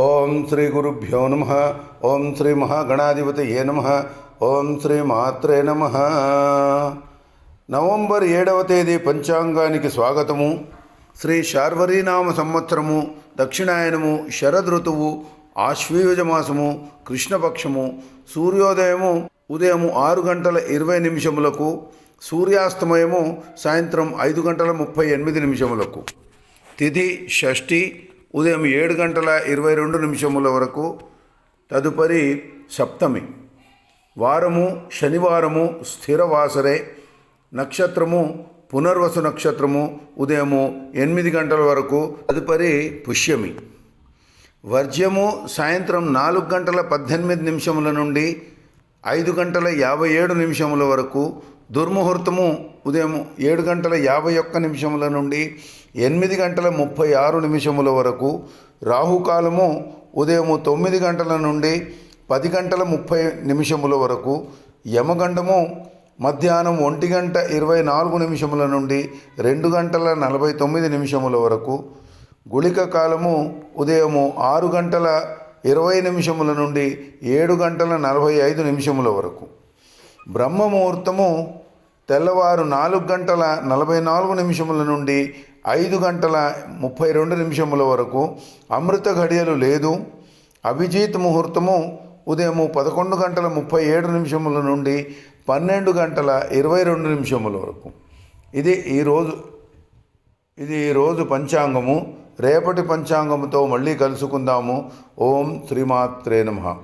ఓం శ్రీ గురుభ్యో నమ. ఓం శ్రీ మహాగణాధిపతయే నమ. ఓం శ్రీ మాత్రే నమ. నవంబర్ ఏడవ తేదీ పంచాంగానికి స్వాగతము. శ్రీ శార్వరీనామ సంవత్సరము దక్షిణాయనము శరద్ ఋతువు మాసము కృష్ణపక్షము సూర్యోదయము ఉదయము ఆరు గంటల ఇరవై నిమిషములకు సూర్యాస్తమయము సాయంత్రం ఐదు గంటల ముప్పై ఎనిమిది నిమిషములకు. తిథి షష్ఠి ఉదయం ఏడు గంటల ఇరవై రెండు నిమిషముల వరకు తదుపరి సప్తమి. వారము శనివారము స్థిరవాసరే. నక్షత్రము పునర్వసు నక్షత్రము ఉదయము ఎనిమిది గంటల వరకు తదుపరి పుష్యమి. వర్జ్యము సాయంత్రం నాలుగు గంటల పద్దెనిమిది నిమిషముల నుండి ఐదు గంటల యాభై ఏడు నిమిషముల వరకు దుర్ముహూర్తము ఉదయం ఏడు గంటల యాభై ఒక్క నిమిషముల నుండి ఎనిమిది గంటల ముప్పై ఆరు నిమిషముల వరకు రాహుకాలము ఉదయము తొమ్మిది గంటల నుండి పది గంటల ముప్పై నిమిషముల వరకు యమగండము మధ్యాహ్నం ఒంటి గంట ఇరవై నాలుగు నిమిషముల నుండి రెండు గంటల నలభై తొమ్మిది నిమిషముల వరకు గుళిక కాలము ఉదయము ఆరు గంటల ఇరవై నిమిషముల నుండి ఏడు గంటల నలభై ఐదు నిమిషముల వరకు. బ్రహ్మ ముహూర్తము తెల్లవారు నాలుగు గంటల నలభై నాలుగు నిమిషముల నుండి ఐదు గంటల ముప్పై రెండు నిమిషముల వరకు అమృత ఘడియలు లేదు. అభిజిత్ ముహూర్తము ఉదయము పదకొండు గంటల ముప్పై ఏడు నిమిషముల నుండి పన్నెండు గంటల ఇరవై రెండు నిమిషముల వరకు. ఇది ఈరోజు ఇది ఈరోజు పంచాంగము. రేపటి పంచాంగముతో మళ్ళీ కలుసుకుందాము. ఓం శ్రీమాత్రే నమః.